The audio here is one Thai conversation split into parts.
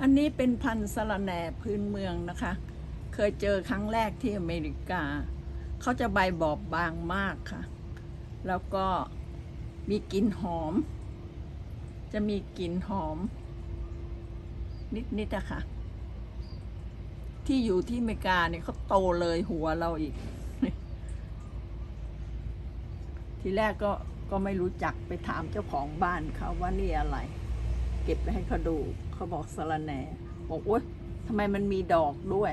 อันนี้เป็นพันธุ์สะระแหน่พื้นเมืองนะคะ เคยเจอครั้งแรกที่อเมริกา เขาจะใบ บอบบางมากค่ะ แล้วก็มีกลิ่นหอม จะมีกลิ่นหอม นิดๆอะค่ะที่อยู่ที่อเมริกาเนี่ยเขาโตเลยหัวเราอีก ทีแรกก็ก็ไม่รู้จักไปถามเจ้าของบ้านเขาว่านี่อะไร เก็บไปให้เขาดู เขาบอกสะระแหน่ บอกโอ๊ยทำไมมันมีดอกด้วย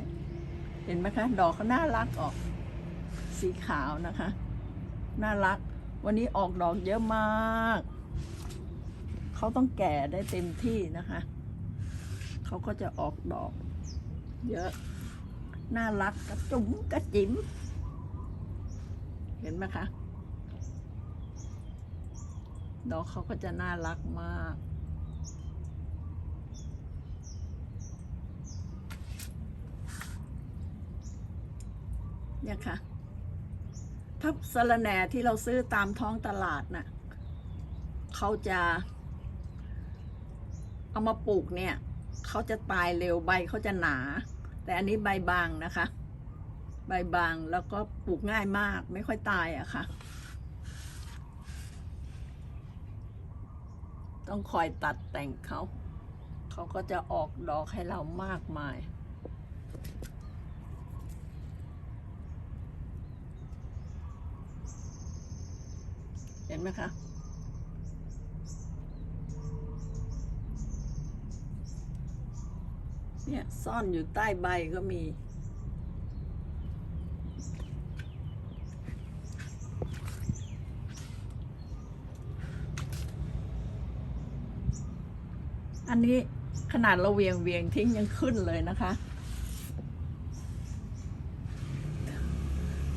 เห็นไหมคะ ดอกเขาน่ารักออก สีขาวนะคะ น่ารัก วันนี้ออกดอกเยอะมาก เขาต้องแก่ได้เต็มที่นะคะ เขาก็จะออกดอก เยอะ น่ารักกระจุ๋มกระจิ๋ม เห็นไหมคะดอกเขาก็จะน่ารักมาก เนี่ยค่ะ ถ้าสะระแหน่ที่เราซื้อตามท้องตลาดน่ะเขาจะเอามาปลูกเนี่ย เขาจะตายเร็วใบเขาจะหนา แต่อันนี้ใบบางนะคะ ใบบางแล้วก็ปลูกง่ายมากไม่ค่อยตายอะค่ะ ต้องคอยตัดแต่งเขา เขาก็จะออกดอกให้เรามากมาย ห็นไหมคะเนี่ยซ่อนอยู่ใต้ใบก็มี อันนี้ขนาดเราเวียงเวียงทิ้งยังขึ้นเลยนะคะ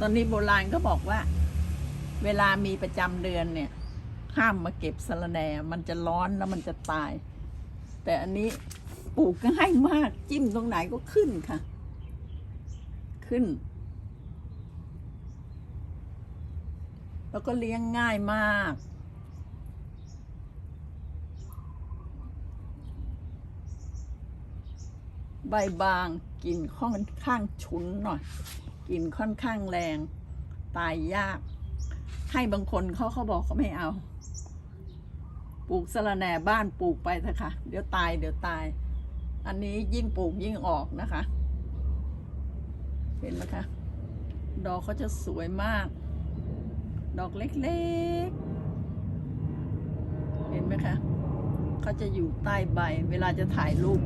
ตอนนี้โบราณก็บอกว่า เวลามีประจำเดือนเนี่ย ห้ามมาเก็บสะระแหน่ มันจะร้อนแล้วมันจะตาย แต่อันนี้ปลูกง่ายมากจิ้มตรงไหนก็ขึ้นค่ะ ขึ้น แล้วก็เลี้ยงง่ายมาก ใบบางกลิ่นค่อนข้างฉุนหน่อยกลิ่นค่อนข้างแรง ตายยาก ให้บางคนเขาเขาบอกเขาไม่เอา ปลูกสะระแหน่บ้านปลูกไปเถอะค่ะ เดี๋ยวตายเดี๋ยวตาย อันนี้ยิ่งปลูกยิ่งออกนะคะ เห็นไหมคะ ดอกเขาจะสวยมาก ดอกเล็กๆ เห็นไหมคะเขาจะอยู่ใต้ใบ เวลาจะถ่ายรูป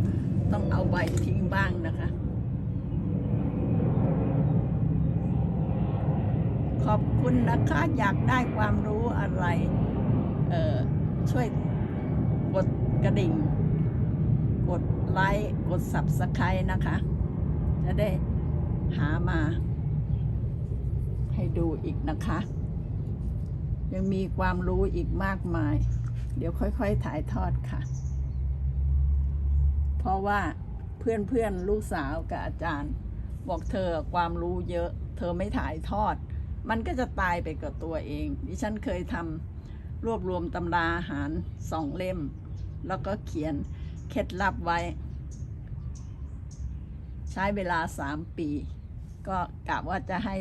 ต้องเอาใบทิ้งบ้างนะคะ อบคุณนะคะ อยากได้ความรู้อะไร เออช่วยกดกระดิ่ง กดไลค์ กด subscribe นะคะ จะได้หามา ให้ดูอีกนะคะ ยังมีความรู้อีกมากมาย เดี๋ยวค่อยๆถ่ายทอดค่ะ เพราะว่าเพื่อนๆ ลูกสาวกับอาจารย์ บอกเธอความรู้เยอะ เธอไม่ถ่ายทอด มันก็จะตายไปกับตัวเอง ดิฉันเคยทำรวบรวมตำราอาหารสองเล่ม แล้วก็เขียนเคล็ดลับไว้ ใช้เวลาสามปี ก็กะว่าจะให้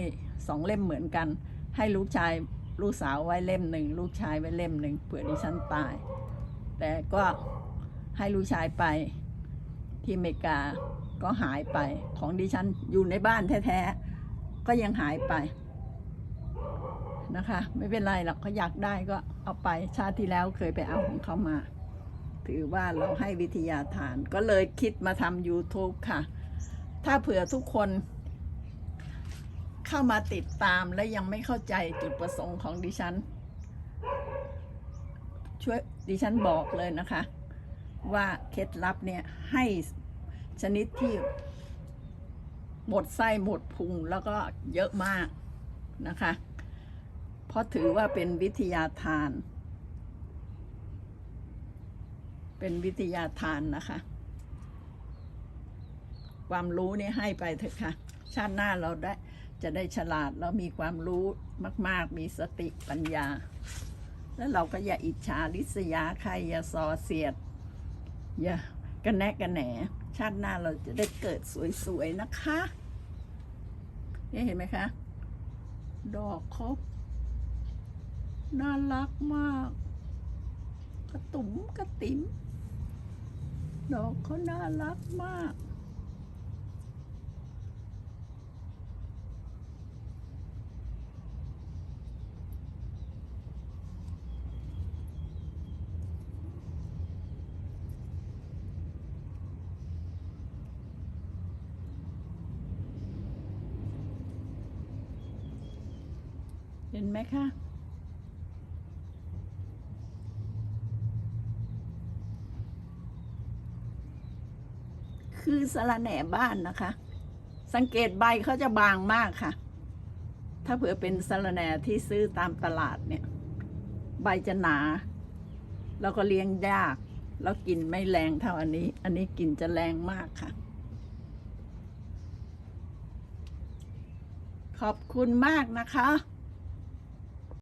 สองเล่มเหมือนกัน ให้ลูกชายลูกสาวไว้เล่มหนึ่งลูกชายไว้เล่มหนึ่งเผื่อดิฉันตาย แต่ก็ให้ลูกชายไปที่อเมริกาก็หายไปของดิฉันอยู่ในบ้านแท้ๆก็ยังหายไป นะคะ ไม่เป็นไรหรอกเขาอยากได้ก็เอาไปชาติที่แล้วเคยไปเอาของเขามา ถือว่าเราให้วิทยาทานก็เลยคิดมาทำ YouTube ค่ะ ถ้าเผื่อทุกคนเข้ามาติดตามและยังไม่เข้าใจจุดประสงค์ของดิฉัน ช่วยดิฉันบอกเลยนะคะ ว่าเคล็ดลับเนี่ยให้ชนิดที่หมดไส้หมดพุงแล้วก็เยอะมากนะคะ เพราะถือว่าเป็นวิทยาทาน เป็นวิทยาทานนะคะ ความรู้นี่ให้ไปเถอะค่ะ ชาติหน้าเราได้จะได้ฉลาดแล้วมีความรู้มาก ๆ มีสติปัญญา แล้วเราก็อย่าอิจฉาริษยาใครอย่าส่อเสียด อย่ากันแน่กันแหน ชาติหน้าเราจะได้เกิดสวย ๆ นะคะ นี่เห็นไหมคะ ดอกเขา น่ารักมาก กระตุ๋มกระติ๋มดอกเขาน่ารักมาก เห็นไหมคะ คือสะระแหน่บ้านนะคะ สังเกตใบเขาจะบางมากค่ะ ถ้าเผื่อเป็นสะระแหน่ที่ซื้อตามตลาดเนี่ย ใบจะหนา แล้วก็เลี้ยงยาก แล้วกินไม่แรงเท่าอันนี้ อันนี้กินจะแรงมากค่ะ ขอบคุณมากนะคะ